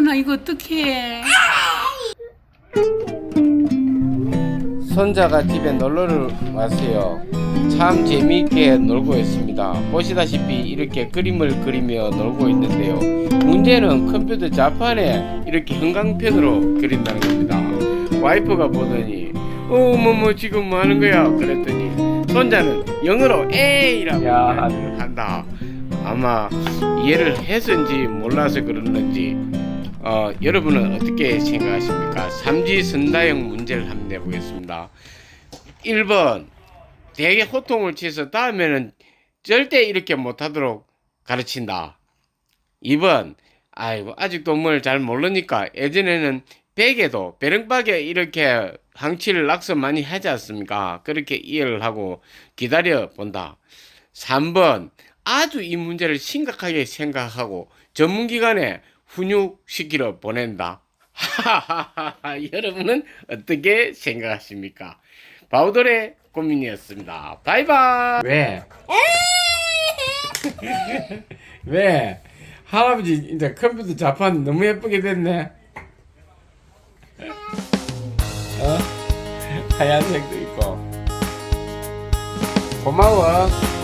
나 이거 어떡해. 손자가 집에 놀러를 왔어요. 참 재미있게 놀고 있습니다. 보시다시피 이렇게 그림을 그리며 놀고 있는데요. 문제는 컴퓨터 자판에 이렇게 형광펜으로 그린다는 겁니다. 와이프가 보더니 어, 뭐, 뭐, 지금 뭐 하는 거야? 그랬더니 손자는 영어로 에이라고 야. 한다. 아마 이해를 해서인지 몰라서 그러는지 어, 여러분은 어떻게 생각하십니까? 삼지선다형 문제를 한번 내보겠습니다. 1번 되게 호통을 치서 다음에는 절대 이렇게 못하도록 가르친다. 2번 아이고 아직도 뭘 잘 모르니까 예전에는 베개도 베릉박에 이렇게 항치를 낙서 많이 하지 않습니까? 그렇게 이해를 하고 기다려 본다. 3번 아주 이 문제를 심각하게 생각하고 전문기관에 훈육시키러 보낸다. 여러분은 어떻게 생각하십니까? 바우돌의 고민이었습니다. 바이바이. 왜? 왜? 할아버지 이제 컴퓨터 자판 너무 예쁘게 됐네. 어? 하얀색도 있고. 고마워.